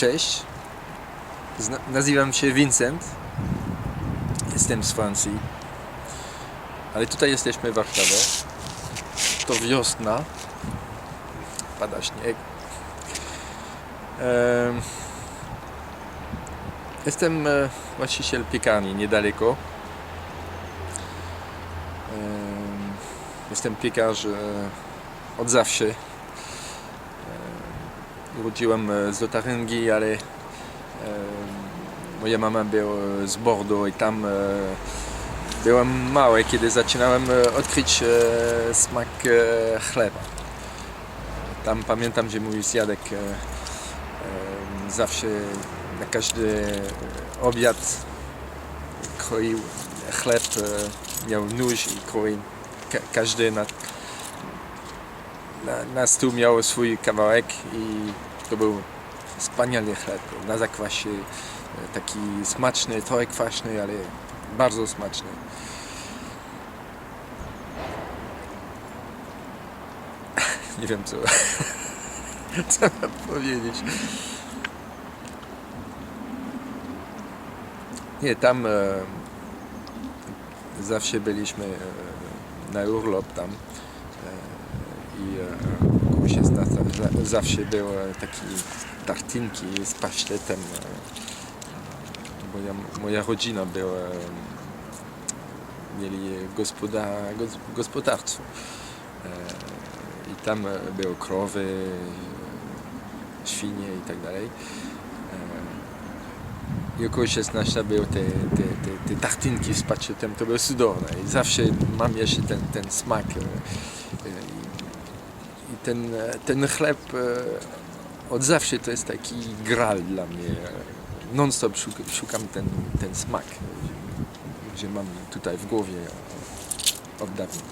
Cześć. Zna- nazywam się Vincent. Jestem z Francji. Ale tutaj jesteśmy w Warszawie. To wiosna. Pada śnieg. Em, Jestem e, właściciel piekarni niedaleko. Em, Jestem piekarz e, od zawsze. Em, Urodziłem e, z Lotaryngii, ale em, moja mama była z Bordeaux i tam e, byłem mały, kiedy zaczynałem e, odkryć e, smak e, chleba. Tam pamiętam, że mój zjadek e, zawsze na każdy obiad kroił chleb, e, miał nóż i kroił ka każdy na, na, na stół miał swój kawałek i to był wspaniały chleb na zakwasie, e, taki smaczny, trochę kwaśny, ale bardzo smaczny. Nie wiem co, co powiedzieć. Nie, tam e, zawsze byliśmy e, na urlop tam e, i e, 16 za- zawsze były takie tartinki z pasztetem. E, moja, moja rodzina była, e, mieli gospoda, gos, gospodarstwo e, i tam e, były krowy, e, świnie i tak dalej. E, i około 16 były te, te, te, te tartinki z paczetem, to było cudowne i zawsze mam jeszcze ten, ten smak e, e, ten, ten chleb e, od zawsze to jest taki gral dla mnie. Non stop szukam, ten, ten smak, gdzie mam tutaj w głowie od dawna.